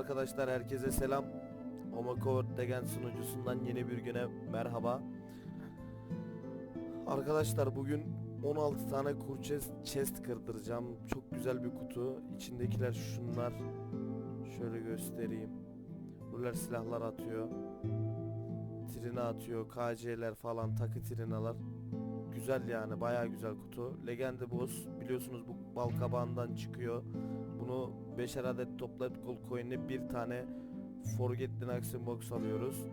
arkadaşlar herkese selam. Omako Degen sunucusundan yeni bir güne merhaba. Arkadaşlar bugün 16 tane kurçez chest kırdıracağım. Çok güzel bir kutu. İçindekiler şunlar. Şöyle göstereyim. Buralar silahlar atıyor. Trine atıyor. KC'ler falan takı trinalar. Güzel yani bayağı güzel kutu. Legende boss biliyorsunuz bu bal kabağından çıkıyor. Bunu 5'er adet toplayıp gold coin'e bir tane Forgotten Action Box alıyoruz.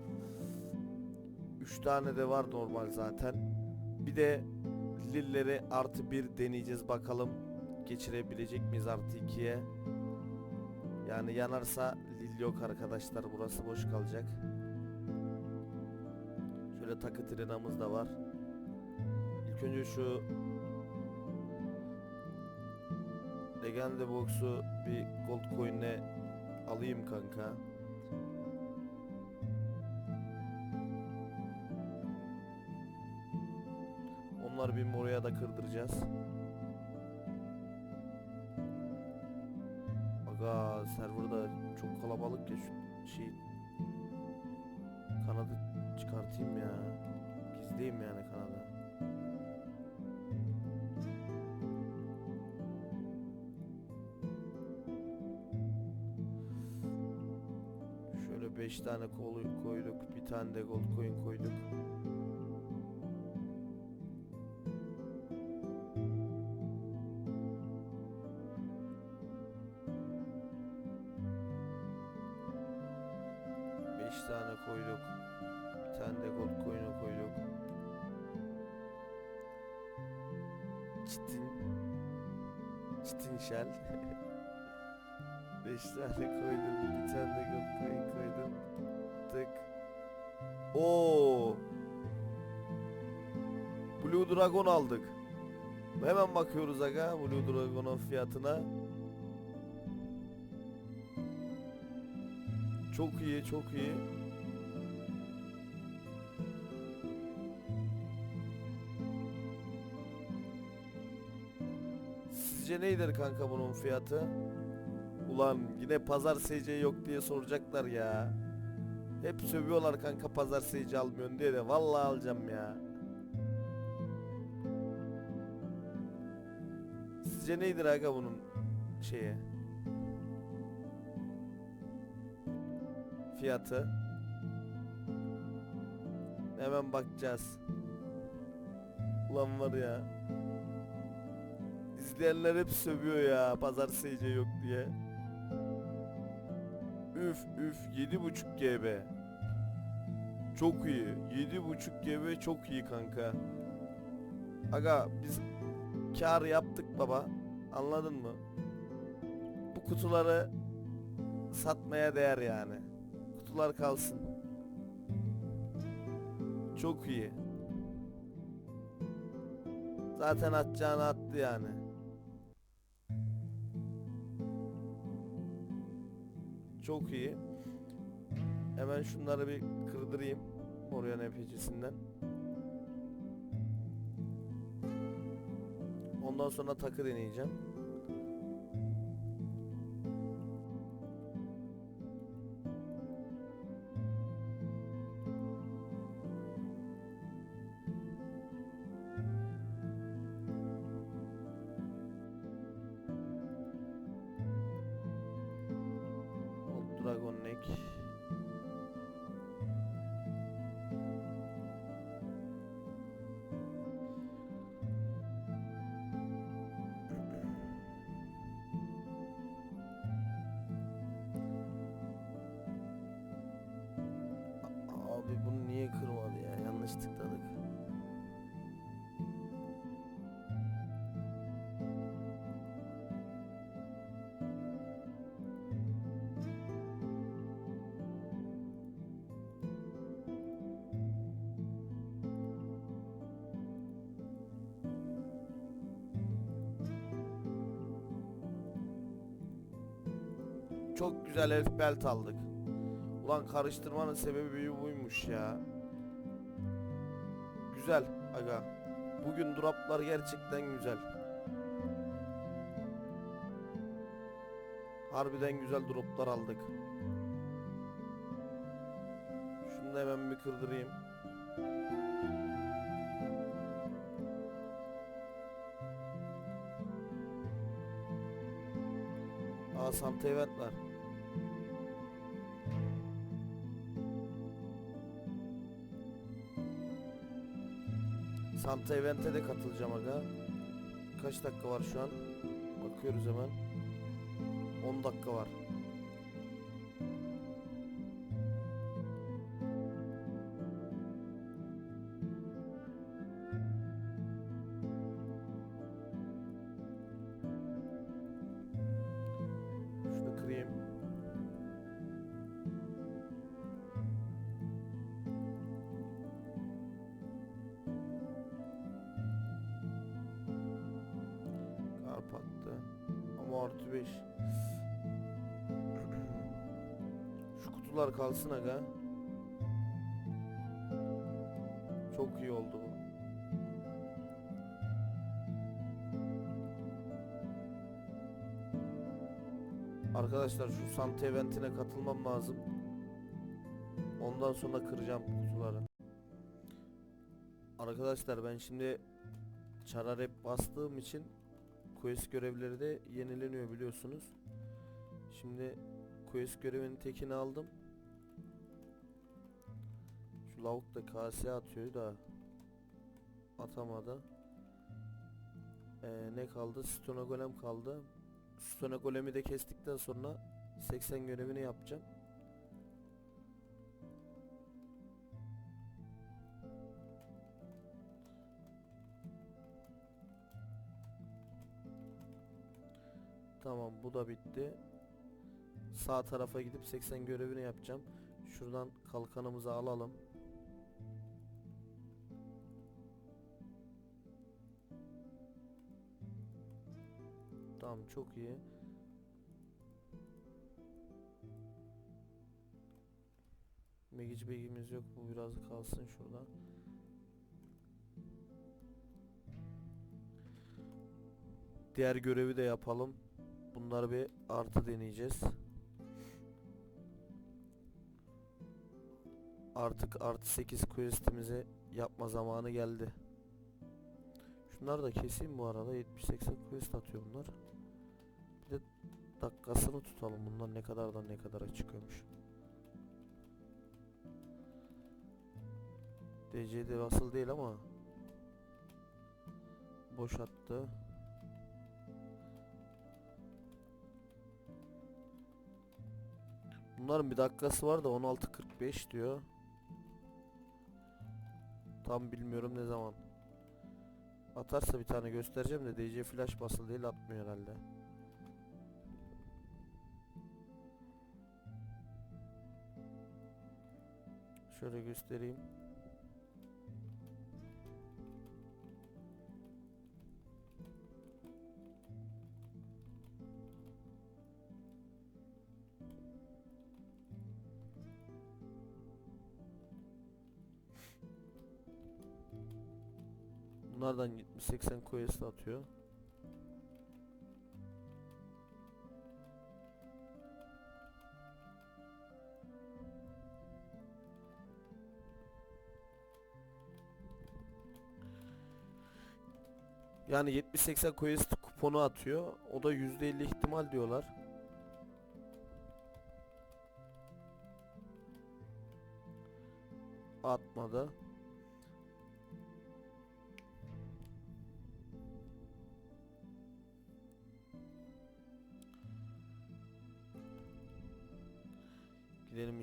3 tane de var normal zaten. Bir de lilleri artı 1 deneyeceğiz bakalım geçirebilecek miyiz artı 2'ye. Yani yanarsa lil yok arkadaşlar burası boş kalacak. Şöyle takı trinamız da var. İlk önce şu Legende Box'u bir gold coin'e alayım kanka. Onlar bir oraya da kırdıracağız. Aga serverda çok kalabalık ya şu şey kanadı çıkartayım ya. Gizleyeyim yani kanadı. 5 tane kolu koyduk. Bir tane de gold coin koyduk. Beş tane koyduk. Bir tane de gold coin'e koyduk. Çitin. Çitin shell. Beş tane koydum. Bir tane de gold koydum. Tık. Oo. Blue Dragon aldık. Hemen bakıyoruz aga Blue Dragon'un fiyatına. Çok iyi, çok iyi. Sizce neydir kanka bunun fiyatı? Ulan yine pazar SC yok diye soracaklar ya. Hep sövüyorlar kanka pazar SC almıyorsun diye de vallahi alacağım ya. Sizce neydir aga bunun şeyi? Fiyatı. Hemen bakacağız. Ulan var ya. İzleyenler hep sövüyor ya pazar SC yok diye. Üf üf 7.5 GB. Çok iyi. 7.5 GB çok iyi kanka. Aga biz kar yaptık baba. Anladın mı? Bu kutuları satmaya değer yani. Kutular kalsın. Çok iyi. Zaten atacağını attı yani. Çok iyi. Hemen şunları bir kırdırayım. Oraya NPC'sinden. Ondan sonra takı deneyeceğim. Dragon çok güzel elf belt aldık. Ulan karıştırmanın sebebi buymuş ya. Güzel aga. Bugün droplar gerçekten güzel. Harbiden güzel droplar aldık. Şunu da hemen bir kırdırayım. Aa Santa event var. Santa event'e de katılacağım aga. Kaç dakika var şu an? Bakıyoruz hemen. 10 dakika var. Artı 5. Şu kutular kalsın aga. Çok iyi oldu bu. Arkadaşlar şu Santa eventine katılmam lazım. Ondan sonra kıracağım kutuları. Arkadaşlar ben şimdi çara rap bastığım için quest görevleri de yenileniyor biliyorsunuz. Şimdi quest görevinin tekini aldım. Şu lavuk da kase atıyor da atamadı. Ee, ne kaldı? Stone Golem kaldı. Stone Golem'i de kestikten sonra 80 görevini yapacağım. Tamam bu da bitti. Sağ tarafa gidip 80 görevini yapacağım. Şuradan kalkanımızı alalım. Tamam çok iyi. Megic bilgimiz yok. Bu biraz kalsın şurada. Diğer görevi de yapalım. Bunları bir artı deneyeceğiz. Artık artı 8 questimizi yapma zamanı geldi. Şunları da keseyim bu arada. 70-80 quest atıyor bunlar. Bir de dakikasını tutalım. Bunlar ne kadardan ne kadara çıkıyormuş. DC'de asıl değil ama boş attı. Bunların bir dakikası var da 16.45 diyor. Tam bilmiyorum ne zaman. Atarsa bir tane göstereceğim de DC flash basılı değil atmıyor herhalde. Şöyle göstereyim. Bunlardan 70-80 quest atıyor. Yani 70-80 quest kuponu atıyor. O da %50 ihtimal diyorlar. Atmadı.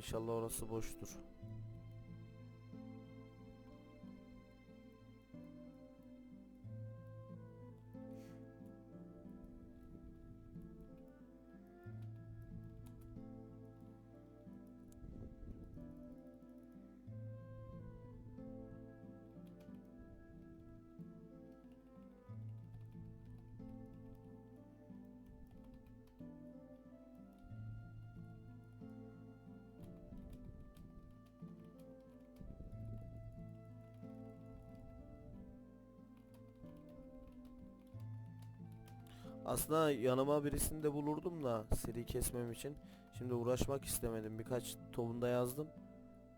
İnşallah orası boştur. Aslında yanıma birisini de bulurdum da seri kesmem için. Şimdi uğraşmak istemedim. Birkaç tovunda yazdım.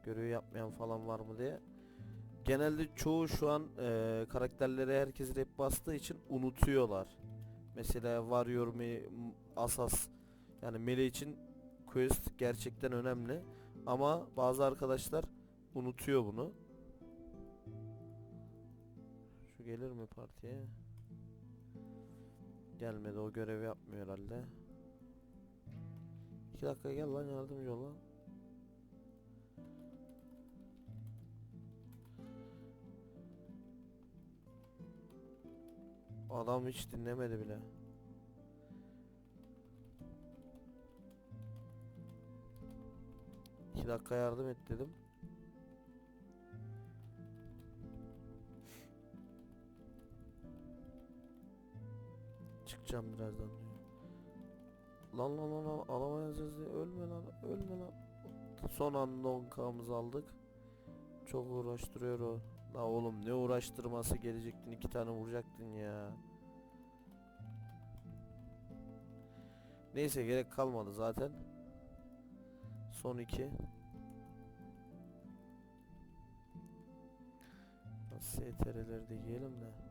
Görevi yapmayan falan var mı diye. Genelde çoğu şu an eee karakterleri herkes rap bastığı için unutuyorlar. Mesela Warrior, Me, Asas yani Melee için quest gerçekten önemli. Ama bazı arkadaşlar unutuyor bunu. Şu gelir mi partiye? Gelmedi o görevi yapmıyor herhalde. 2 dakika gel lan yardımcı ol lan. Adam hiç dinlemedi bile. İki dakika yardım et dedim. Çıkacağım birazdan diyor. Lan lan lan lan alamayacağız diye ölme lan ölme lan. Son anda 10k'mızı aldık. Çok uğraştırıyor o. La oğlum ne uğraştırması gelecektin iki tane vuracaktın ya. Neyse gerek kalmadı zaten. Son iki. STR'leri de giyelim de.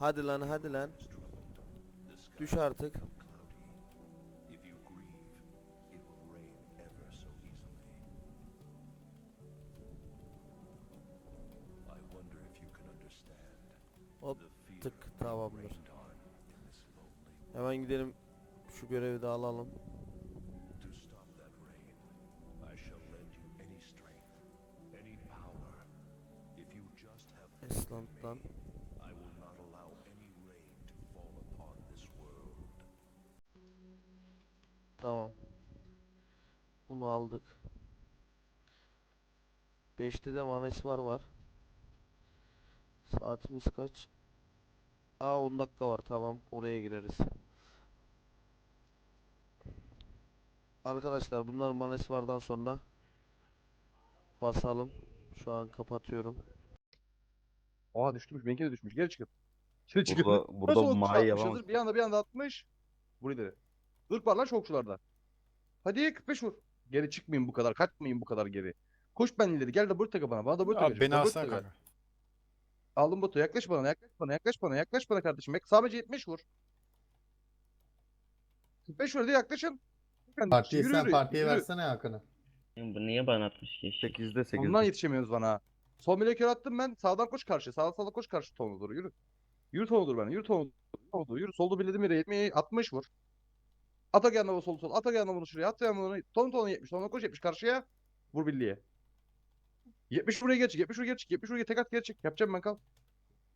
Hadi lan hadi lan. Düş artık. Hop tık tamamdır. Hemen gidelim şu görevi de alalım. To Tamam. Bunu aldık. 5'te de Manes var var. Saatimiz kaç? Aa 10 dakika var tamam oraya gireriz. Arkadaşlar bunlar Manes vardan sonra basalım. Şu an kapatıyorum. Aa düşmüş. Benimki de düşmüş. Geri çıkın. Şimdi çıkın. Burada, Nasıl burada oldu? mavi Atmış yapamaz. Bir anda bir anda atmış. Burayı da. Irk var lan şokçularda. Hadi 45 vur. Geri çıkmayın bu kadar. Kaçmayın bu kadar geri. Koş ben ileri. Gel de burada taka bana. Bana da burada Abi beni alsana kanka. Aldım botu. Yaklaş bana. Yaklaş bana. Yaklaş bana. Yaklaş bana kardeşim. Bek sadece 70 vur. 45 vur. Hadi yaklaşın. Yürü, Partiye sen yürü, partiye yürü. versene Hakan'ı. Bu niye bana atmış ki? 8'de 8'de. Ondan yetişemiyoruz bana. Son bile kör attım ben. Sağdan koş karşı. Sağdan sağdan koş karşı tonu doğru. Yürü. Yürü tonu dur bana. Yürü tonu tonu dur. Yürü. Soldu bildim yere 70 60 vur. Ata gelme sol sol. Ata gelme bunu şuraya. At gelme bunu. Ton tonu 70. Tonu koş 70 karşıya. Vur birliğe. 70 buraya geç. 70 buraya geç. 70 buraya tek at geri çık. Yapacağım ben kal.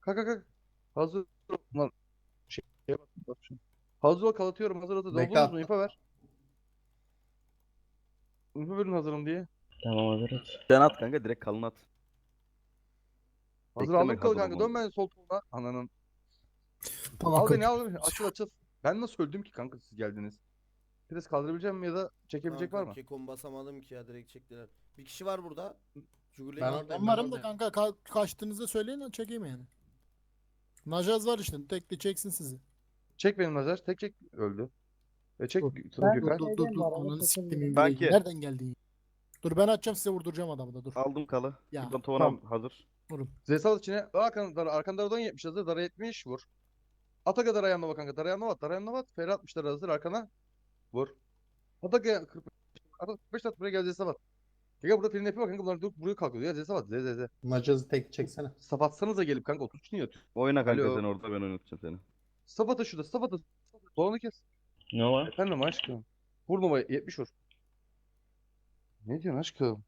Kalk kalk kalk. Hazır. Lan. Şey, şeye bak. Hazır ol kal atıyorum. Hazır hazır. Bekle, Doldunuz mu? İpa ver. İpa verin hazırım diye. Tamam hazırız. Sen at kanka direkt kalın at. Hazır aldım kal hazır kanka. Dön ben sol koluna. Ananın. Tamam Al beni al beni. Açıl açıl. Ben nasıl öldüm ki kanka siz geldiniz? Pres kaldırabilecek mi ya da çekebilecek var mı? Kekon basamadım ki ya direkt çektiler. Bir kişi var burada. Jugul'e Ben oradayım. Ben varım da kanka ka- kaçtığınızda söyleyin çekeyim yani. Najaz var işte tekli çeksin sizi. Çek benim lazer. Tek çek. Öldü. Ve çek. Dur. Dur, Dur Gökhan. dur dur dur. Ananı siktim Kanki. Nereden geldin? Dur ben açacağım size vurduracağım adamı da dur. Aldım kalı. Ya, Buradan tamam. hazır. Zesal içine. Arkan, dar, arkan daradan 70 hazır. Dara 70 vur. Ataka dara yanına bak kanka. Dara yanına bak. Dara yanına bak. Ferhat 60 hazır arkana. Vur. Ataka 45. Ataka 45 at buraya gel Zesal at. Kanka burada film yapıyor bak kanka bunlar dur buraya kalkıyor. Ya Z'e bak Z Z Z. Nacaz'ı tek çeksene. Saf atsanıza gelip kanka otursun ya. Oyna kanka Alo. sen orada ben oynatacağım seni. Saf atı şurada saf atı. Dolanı kes. Nova. Efendim aşkım. Vur numara 70 vur. Ne diyorsun aşkım?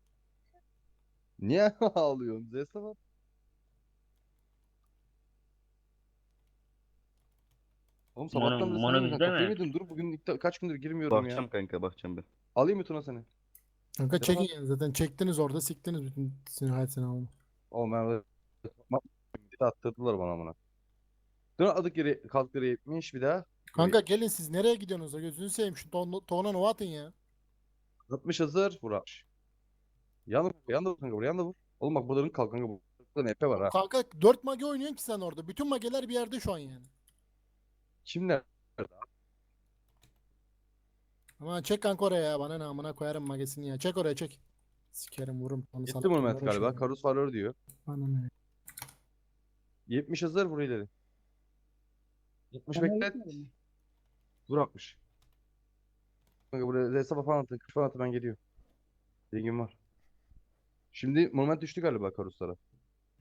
Niye ağlıyorsun? Z saf Oğlum sabahtan beri sana bizde kafayı mi? yedin. Dur bugün ilk kaç gündür girmiyorum Bakacağım ya. kanka bakacağım ben. Alayım mı Tuna seni? Kanka çekin yani zaten çektiniz orada siktiniz bütün sinir seni Oğlum ben Ma- bir de attırdılar bana amına. Dön adık yere kalkları 70 bir daha. Kanka gelin siz nereye gidiyorsunuz da gözünü seveyim şu ton, tona nova atın ya. 60 hazır. 60. Yandı yandı vur kanka buraya yandı vur. Oğlum bak buraların kalk kanka bu. Burada NP var ha. Kanka 4 mage oynuyorsun ki sen orada. Bütün mageler bir yerde şu an yani. Kimler? Ama çek kanka oraya ya. Bana ne amına koyarım magesini ya. Çek oraya çek. Sikerim vururum. Onu Gitti Mehmet galiba. Karus varıyor diyor. Bana ne? 70 hazır vur ileri. 70 beklet. Vur 60. Kanka buraya hesaba falan atın. 40 falan atın ben geliyor. Bilgim var. Şimdi moment düştü galiba Karuslara.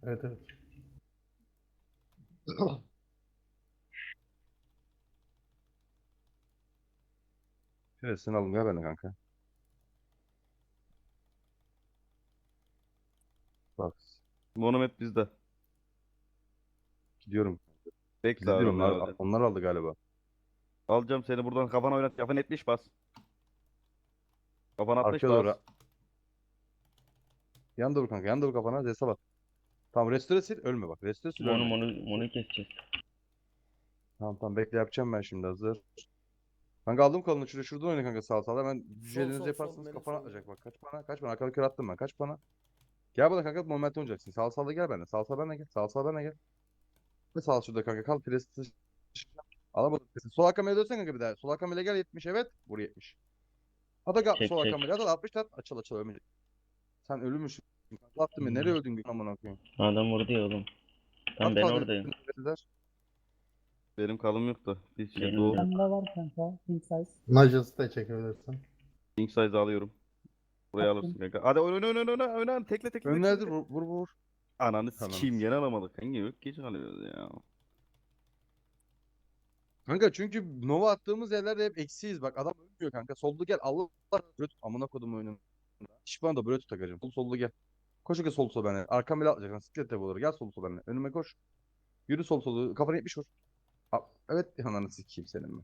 Evet evet. Evet sen alın gel benimle kanka. Bak Monument bizde. gidiyorum. Bekle Gidiyorum. abi. Onlar, onlar- onlar aldı galiba. Alacağım seni buradan kafana oynat. Kafan 70 bas. Kafan 60 Arkaya doğru. bas. Yan dur kanka. Yan dur kafana. Zesa bak. Tamam restore sil. Ölme bak. Restore sil. Mono Ölme. mono mono keseceğiz. Tamam tamam bekle yapacağım ben şimdi hazır. Kanka aldım kolunu şuraya şuradan oyna kanka sağ sağ. Hemen sol, cücelerinizi sol, yaparsınız benim kafana atacak bak. Kaç bana kaç bana. Arkadan kör attım ben. Kaç bana. Gel bana kanka momentum oynayacaksın. Sağ sağda gel benimle. Sağ sağ benimle gel. Sağ sağ benimle gel. Ve sağ şurada kanka kal. Presi. Alamadım. presi. Sol arkamaya dönsen kanka bir daha. Sol arkamaya gel 70 evet. Vur 70. Hadi gel Çek, sol arkamaya. Hadi 60 at. Açıl açıl ölmeyecek. Sen ölümüşsün. Attın beni. Nereye öldün gün amına koyayım? Adam vurdu ya oğlum. Tam At ben oradayım. Benim kalım yoktu. Bir şey Benim doğu. de. Bende var kanka. King size. Nacaz'ı da çekebilirsin. King size alıyorum. Buraya Attım. alırsın kanka. Hadi oyna oyna oyna oyna oyna. Tekle tekle. Önlerdir tekle. vur vur vur. Ananı Tamam. sikeyim gene alamadık. Kanka yok geç alıyoruz ya. Kanka çünkü Nova attığımız yerlerde hep eksiyiz. Bak adam ölmüyor kanka. Soldu gel. Allah Allah. Böyle tut. Amına kodum oyunun. Şişman da böyle tut takacağım. Sol soldu gel. Koş kanka sol sol benle. Arkam bile atlayacaksın. Siklet de olur. Gel sol sol benle. Önüme koş. Yürü sol solu. Kafana 70 vur. A- Evet ananı sikeyim senin mi?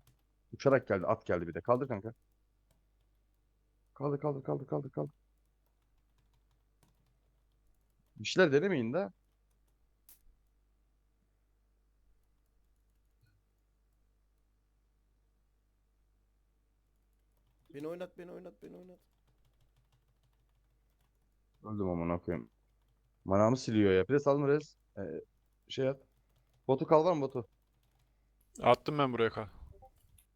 Uçarak geldi. At geldi bir de. Kaldır kanka. Kaldır kaldır kaldır kaldır kaldır. Bir şeyler denemeyin de. Beni oynat beni oynat beni oynat. Öldüm amına koyayım. Manamı siliyor ya. Pres aldım res. Ee, şey at. Botu kal var mı botu? Attım ben buraya kal.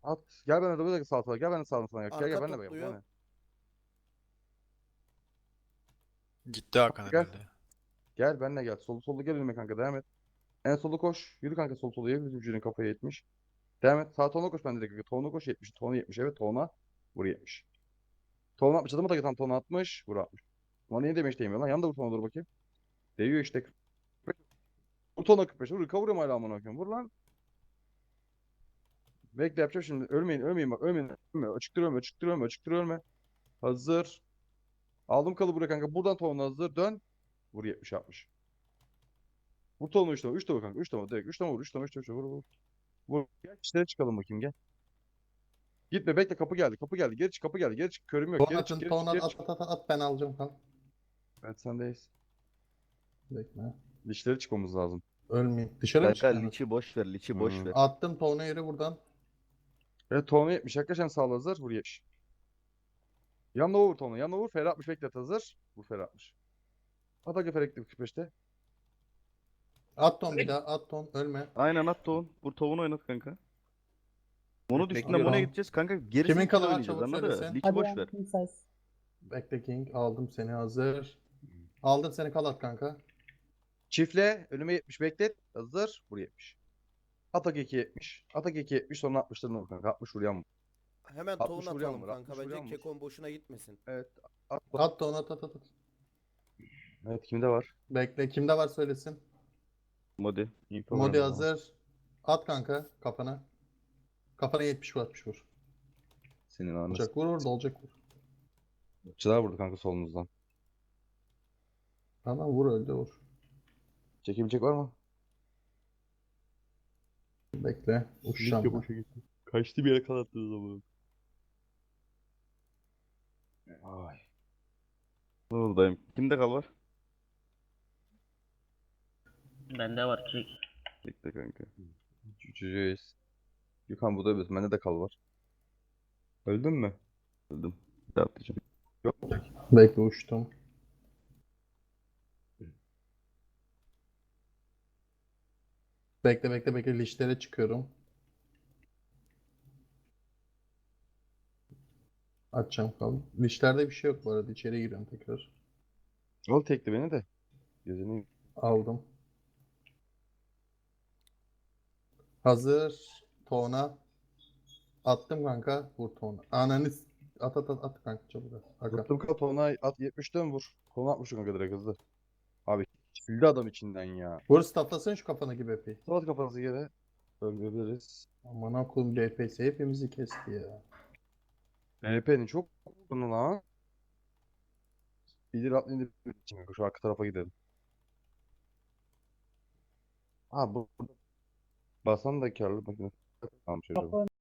At. Gel bana da sağ sola. Gel ben de sağ sola. Gel gel Arka ben de bakayım. topluyor. Gel. Gitti Hakan Gel. herhalde. Gel benle gel. Solu solu gel önüme kanka. Devam et. En solu koş. Yürü kanka sol solu. Yürü bizim kafaya 70. Devam et. Sağ tona koş ben direkt. Tona koş 70. Tona 70. Evet tona. Vur 70. Tona 60. Adamı da tam tona 60. Vur 60. Ulan niye demiş değmiyor lan? Yanında vur tona dur bakayım. Değiyor işte. Vur tona 45. Vur. Kavuruyorum hala amına koyayım. Vur lan. Bekle yapacağım şimdi. Ölmeyin, ölmeyin bak. Ölmeyin. Ölme. Açıktır ölme, açıktır ölme, açıktır ölme. Hazır. Aldım kalı buraya kanka. Buradan tonla hazır. Dön. Vur 70 60. Vur tonla 3 tane. 3 tane kanka. 3 tane direkt. 3 tane vur. 3 tane 3 tane vur vur. Vur. Gel işlere çıkalım bakayım gel. Gitme bekle kapı geldi. Kapı geldi. Geri çık kapı geldi. Geri çık. Körüm yok. Geri çık. atın, Geri ton çık. at, Geri at, çık. at, at, at, ben alacağım kan. Evet sendeyiz. Bekle. Dişleri çıkmamız lazım. Ölmeyeyim. Dışarı mı Kanka liçi boş ver. Liçi boş Hmm. ver. Attım tonu yeri buradan. Evet tonu 70. Yaklaşan sağ hazır. Vur 70. Yanına vur tonu. Yanına vur. Fer 60 beklet hazır. Vur Fer 60. At aga Fer ekle 45'te. At ton bir daha. At ton. Ölme. Aynen at tohum. Vur tohumunu oynat kanka. Mono düştüğünde monoya gideceğiz kanka. Gerisini Kimin var oynayacağız anladın mı? Hadi boş ver. Bekle King. Aldım seni hazır. Aldım seni kalat kanka. Çiftle önüme 70 beklet. Hazır. Vur 70. Atak 2 70. Atak 2 70 sonra 60'larına vur kanka. 60 vuruyan mı? Hemen 60 tohum vuruyor atalım mu? kanka. 60 Bence mu? Kekon boşuna gitmesin. Evet. At. At da at at at. at. Evet kimde var? Bekle kimde var söylesin. Modi. Modi olarak. hazır. At kanka kafana. Kafana 70 vur 60 vur. Senin anasını. Olacak vur orada olacak vur. Çılar vurdu kanka solunuzdan. Tamam vur öldü vur. Çekebilecek var mı? Bekle. Uçacağım ben. gitti. Kaçtı bir yere kanattınız ama. Ay. Buradayım. Kimde kal var? Bende var çek. Bekle kanka. Cüceyiz. Gökhan burada evet. Bende de kal var. Öldün mü? Öldüm. Bir daha atlayacağım. Yok. Bekle uçtum. Bekle bekle bekle lişlere çıkıyorum. Açacağım kal. Lişlerde bir şey yok bu arada. İçeri giriyorum tekrar. Al tekli beni de. Gözünü Aldım. Hazır. Tona. Attım kanka. Vur tona. Ananı s- at at at at kanka çabuk at. Tuttum kapağına at 70'ten vur. Konu atmış kanka direkt hızlı. Sildi adam içinden ya. Vur staflasana şu kafandaki bepi. Salat kafanızı yere. Öldürebiliriz. Aman akıllım DPS hepimizi kesti ya. BP'nin çok vurdun lan. İleri atlayınca şu arka tarafa gidelim. Ha bu Basan da karlı makine. Tamam şöyle.